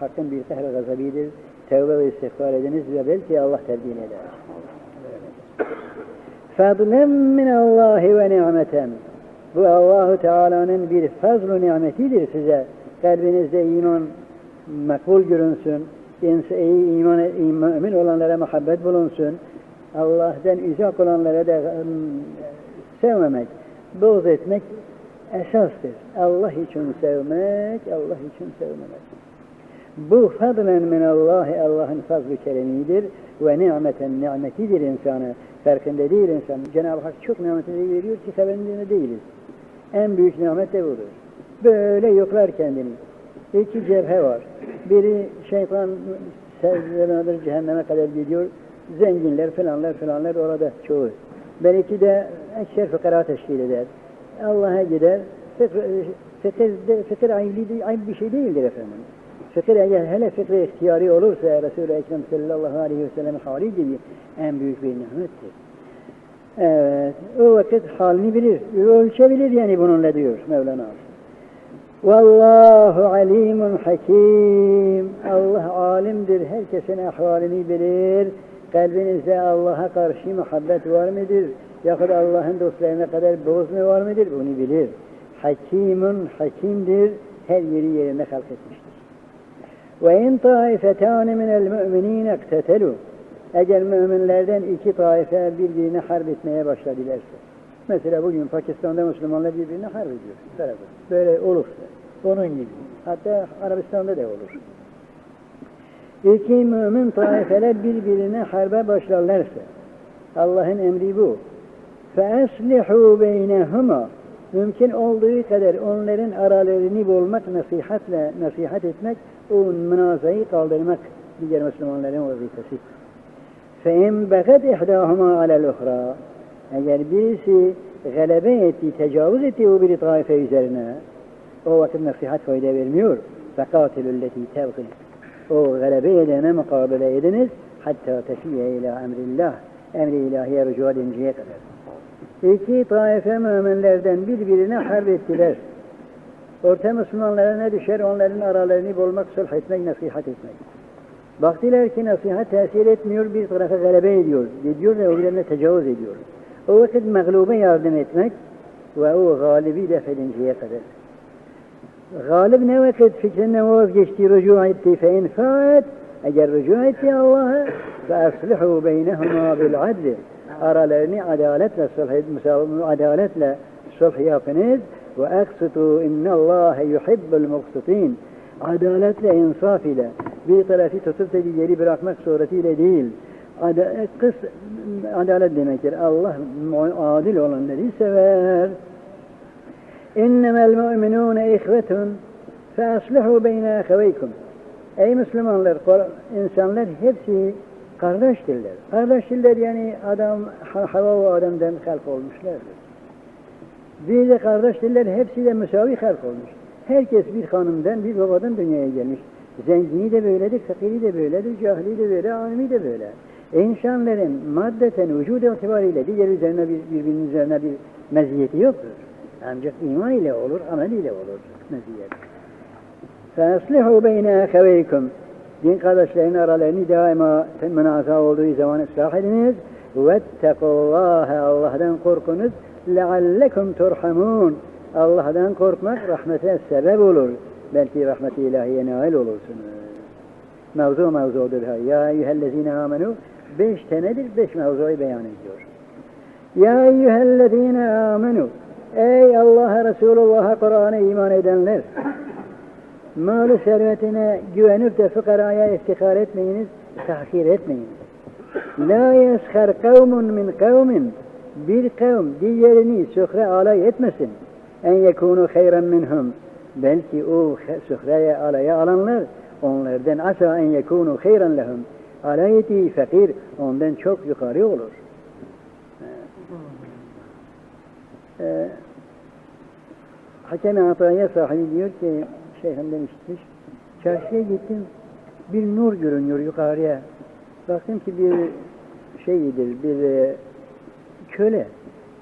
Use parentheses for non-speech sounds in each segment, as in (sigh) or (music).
Bu bir kahr gazabidir. Tevbe ve istiğfar ediniz ve belki Allah tebdil eder. Fadlen min Allahi ve ni'meten. Bu Allahu Teala'nın bir fazl-ı nimetidir size. Kalbinizde iman makbul görünsün. İyi iman, mümin olanlara muhabbet bulunsun. Allah'tan uzak olanlara da ım, sevmemek, buğz etmek esastır. Allah için sevmek, Allah için sevmemek. Bu fadlen min Allahi Allah'ın fazl-ı keremidir ve nimeten nimetidir insanı. Farkında değil insan. Cenab-ı Hak çok nimetini veriyor ki farkında değiliz. En büyük nimet de budur. Böyle yoklar kendini. İki cephe var. Biri şeytan sevgilerine cehenneme kadar gidiyor. Zenginler filanlar filanlar orada çoğu. Belki de ekser fıkara teşkil eder. Allah'a gider. De- fıkır ayıbı, ayıp bir şey değildir efendim. Fıkır eğer hele fıkır ihtiyari olursa Resul-i Ekrem sallallahu aleyhi ve sellem hali gibi en büyük bir nimettir. Evet, o vakit halini bilir, ölçebilir yani bununla diyor Mevlana. Vallahu alimun hakim. Allah alimdir, herkesin ahvalini bilir. Kalbinizde Allah'a karşı muhabbet var mıdır? Yahut Allah'ın dostlarına kadar boz mu var mıdır? Bunu bilir. Hakimun hakimdir, her yeri yerine halk etmiştir. Ve in taifetane minel müminine ektetelu. Eğer müminlerden iki taife birbirine harp etmeye başladılarsa. Mesela bugün Pakistan'da Müslümanlar birbirine harp ediyor. Tarafı. Böyle olursa. Onun gibi. Hatta Arabistan'da da olur. İki mümin taifeler birbirine harbe başlarlarsa. Allah'ın emri bu. فَاَصْلِحُوا بَيْنَهُمَا Mümkün olduğu kadar onların aralarını bulmak, nasihatle, nasihat etmek, o münazayı kaldırmak diğer Müslümanların vazifesi. فَاِنْ بَغَدْ اِحْدَاهُمَا عَلَى الْاُخْرَى Eğer birisi galebe etti, tecavüz etti o bir taife üzerine, o vakit nasihat fayda vermiyor. فَقَاتِلُ الَّتِي تَبْغِي O galebe edene mukabele ediniz, hatta tefiye ila emrillah, emri ilahiye rücu edinceye kadar. İki taife müminlerden birbirine harp ettiler. Orta Müslümanlara ne düşer? Onların aralarını bulmak, sulh etmek, nasihat etmek. Baktılar ki nasihat tesir etmiyor, bir tarafa galebe ediyor. Ediyor ve öbürlerine tecavüz ediyor. O vakit mağlube yardım etmek ve o galibi def edinceye kadar. Galip ne vakit fikrinden vazgeçti, rücu etti, fe in faat, eğer rücu etti Allah'a, fe aslihu beynehuma bil adli. Aralarını adaletle sulh, adaletle sulh yapınız ve aksitu innallâhe yuhibbul muksitin. Adaletle, insaf ile bir tarafı tutup da diğeri bırakmak suretiyle değil. Ad kıs, adalet demektir. Allah adil olanları sever. İnnemel mu'minûne ihvetun feaslihu beyne eheveykum. Ey Müslümanlar, insanlar hepsi kardeştirler. Kardeştirler yani adam, hava ve adamdan halk olmuşlardır. Bir de kardeştirler hepsi de müsavi halk olmuş. Herkes bir hanımdan, bir babadan dünyaya gelmiş. Zengini de böyledir, fakiri de böyledir, cahili de böyle, alimi de böyle. İnsanların maddeten, vücud itibariyle diğer üzerine bir, birbirinin üzerine bir meziyeti yoktur. Ancak iman ile olur, amel ile olur meziyet. فَاَصْلِحُوا بَيْنَ اَخَوَيْكُمْ Din kardeşlerin aralarını daima münaza olduğu zaman ıslah ediniz. وَاتَّقُوا اللّٰهَ Allah'tan korkunuz. لَعَلَّكُمْ تُرْحَمُونَ Allah'tan korkmak rahmete sebep olur. Belki rahmet-i ilahiye nail olursunuz. Mevzu mevzudur. ha. Ya eyyühellezine amenu beş tanedir, beş mevzuyu beyan ediyor. Ya eyyühellezine amenu Ey Allah'a, Resulullah'a, Kur'an'a iman edenler! Malı servetine güvenip de fıkaraya iftihar etmeyiniz, tahkir etmeyiniz. La yeshar kavmun min kavmin bir kavm diğerini sühre alay etmesin. En yekunu hayran minhum. Belki o sühreye alaya alanlar onlardan asa en yekunu hayran lehum. Alay ettiği fakir ondan çok yukarı olur. Ee, Hakem-i Ataya sahibi diyor ki şeyhimden işitmiş. Çarşıya gittim. Bir nur görünüyor yukarıya. Baktım ki bir şeyidir, bir e, köle.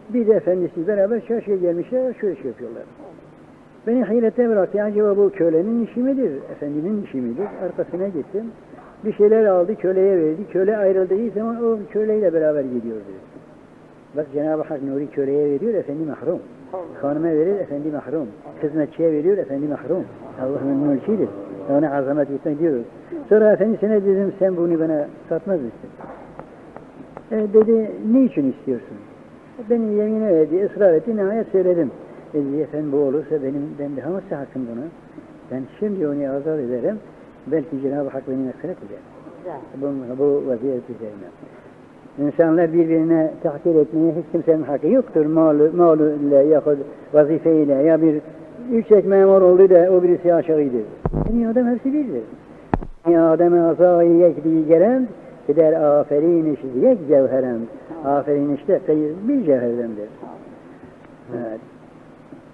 Bir de efendisi beraber çarşıya gelmişler, şöyle şey yapıyorlar. Beni hayrete bıraktı. Acaba bu kölenin işi midir? Efendinin işi midir? Arkasına gittim. Bir şeyler aldı, köleye verdi. Köle ayrıldığı zaman o köleyle beraber gidiyordu. Bak Cenab-ı Hak nuri köleye veriyor, efendi mahrum. Hanıma verir, efendi mahrum. Hizmetçiye veriyor, efendi mahrum. Allah'ın mülkidir. Ona azamet gitmek diyoruz. Sonra efendisine dedim, sen bunu bana satmaz mısın? E, dedi, niçin istiyorsun? Beni yemine verdi, ısrar etti, nihayet söyledim. Dedi, efendim bu olursa benim, ben daha nasıl hakkım buna? Ben şimdi onu azat ederim, belki Cenab-ı Hak beni mağfiret eder. Bu, bu vaziyet üzerine. İnsanlar birbirine takdir etmeye hiç kimsenin hakkı yoktur. Malı, malıyla yahut vazifeyle ya bir yüksek memur oldu da o birisi aşağıydı. Yani adam hepsi birdir. Yani Adem azayı yekdiği gelen gider aferin işi yek cevherem. Aferin işte bir cevherdendir. Evet.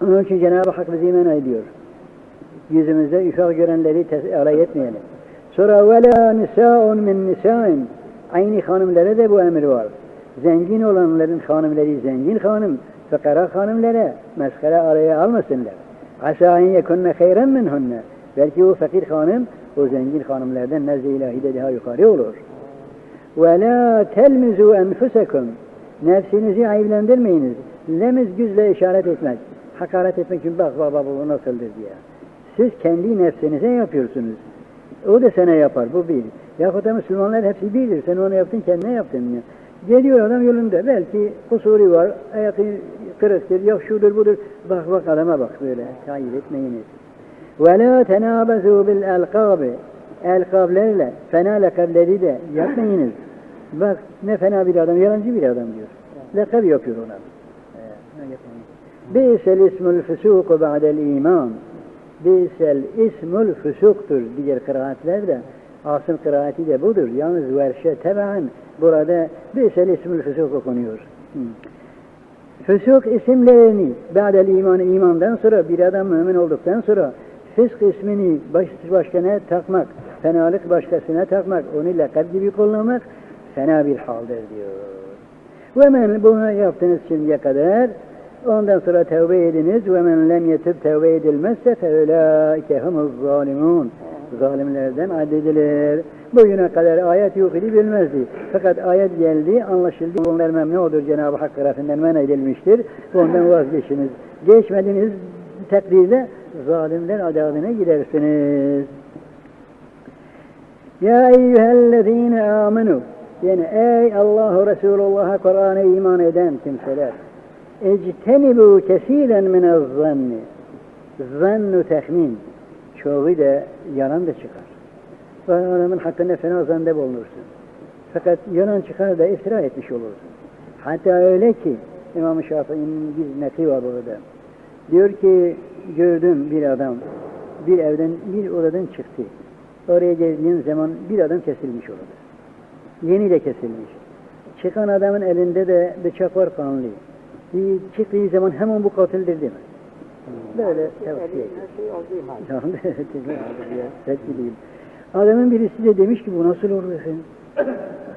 Onun için Cenab-ı Hak bizi men ediyor. Yüzümüzde ufak görenleri alay etmeyelim. Sonra ve la nisa'un min nisa'in Aynı hanımlara da bu emir var. Zengin olanların hanımları zengin hanım, fakara hanımlara meskere araya almasınlar. Asa en yekunne hayren minhunne. Belki o fakir hanım o zengin hanımlardan nezd-i ilahide daha yukarı olur. Ve la telmizu enfusekum. Nefsinizi ayıplendirmeyiniz. Lemiz güzle işaret etmek. Hakaret etmek için bak baba bu nasıldır diye. Siz kendi nefsinize yapıyorsunuz. O da sana yapar. Bu bir. Yahut da Müslümanlar hepsi birdir. Sen onu yaptın kendine yaptın. Ya. Geliyor adam yolunda. Belki kusuru var. Ayakı kırıktır. Yok şudur budur. Bak bak adama bak böyle. Tayin etmeyiniz. Ve la tenabezu bil elkabi. Elkablerle, fena lekableri de yapmayınız. Bak ne fena bir adam, yalancı bir adam diyor. Lekab yapıyor ona. Bi'sel ismul fusuku ba'del iman. Bi'sel ismul fusuktur diğer kıraatlerde. Asım kıraati de budur. Yalnız verşe tebaen burada bi'sel ismul fusuk okunuyor. Hı. Fusuk isimlerini ba'del iman imandan sonra bir adam mümin olduktan sonra fısk ismini baş, başkana takmak, fenalık başkasına takmak, onu lakab gibi kullanmak fena bir haldir diyor. Ve men bunu yaptınız şimdiye kadar ondan sonra tevbe ediniz ve men lem yetub tevbe edilmezse fe ulaike humuz zalimun zalimlerden addedilir. Bugüne kadar ayet yok idi bilmezdi. Fakat ayet geldi, anlaşıldı. Onlar memnun olur Cenab-ı Hak tarafından men edilmiştir. Ondan vazgeçiniz. Geçmediğiniz takdirde zalimler adabına gidersiniz. Ya eyyühellezine amenu yani ey Allahu Resulullah'a Kur'an'a iman eden kimseler ectenibu kesiren minez zanni zannu tehmin çoğu da yalan da çıkar. Ve adamın hakkında fena zanda bulunursun. Fakat yalan çıkar da iftira etmiş olursun. Hatta öyle ki İmam-ı Şafii'nin bir nekli var burada. Diyor ki gördüm bir adam bir evden bir odadan çıktı. Oraya geldiğin zaman bir adam kesilmiş orada. Yeni de kesilmiş. Çıkan adamın elinde de bıçak var kanlı. Bir çıktığı zaman hemen bu katildir demez. Böyle tavsiye ediyor. (laughs) Adamın birisi de demiş ki bu nasıl olur efendim?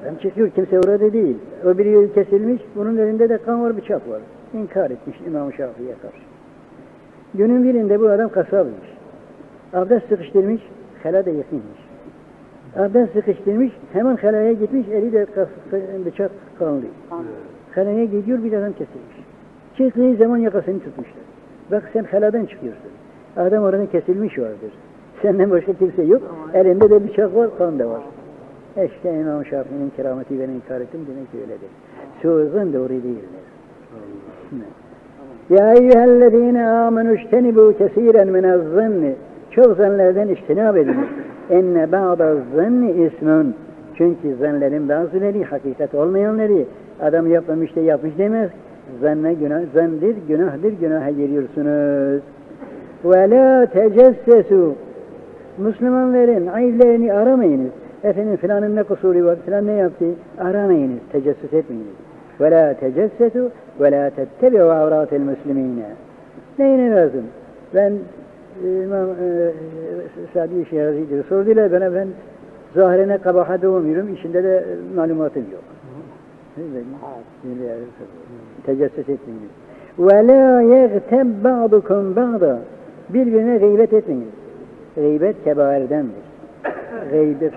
Adam çıkıyor kimse orada değil. O biri kesilmiş bunun elinde de kan var bıçak var. İnkar etmiş İmam-ı Şafii'ye karşı. Günün birinde bu adam kasabıymış. Abdest sıkıştırmış, hala da yakınmış. Abdest sıkıştırmış, hemen halaya gitmiş, eli de bıçak kanlı. Halaya gidiyor, bir adam kesilmiş. Çıktığı zaman yakasını tutmuşlar. Bak sen haladan çıkıyorsun. Adam orada kesilmiş vardır. Senden başka kimse yok. Elinde de bıçak var, kan da var. İşte İmam Şafii'nin kerameti ben inkar ettim demek ki öyledir. Sözün doğru değildir. Ya eyyühellezine amenu iştenibu kesiren minez zanni. Çok zannlerden iştinab edin. Enne ba'da zanni ismun. Çünkü zannlerin bazıları hakikat olmayanları adam yapmamış da yapmış demez. Zanne günah, zandır, günahdır, günaha giriyorsunuz. Ve la tecessesu. Müslümanların ayıplarını aramayınız. Efendim filanın ne kusuru var, filan ne yaptı? Aramayınız, tecessüs etmeyiniz. Ve la tecessesu ve la tettebi'u avratel müslimine. Neyine lazım? Ben İmam e, Sadi Şehrazi'dir. Sordular bana ben zahirine kabahat olmuyorum, işinde de malumatım yok. Tecessüs etmeyiniz. Ve la yegteb ba'dukum ba'da. Birbirine gıybet etmeyiniz. Gıybet kebairdendir. Gıybet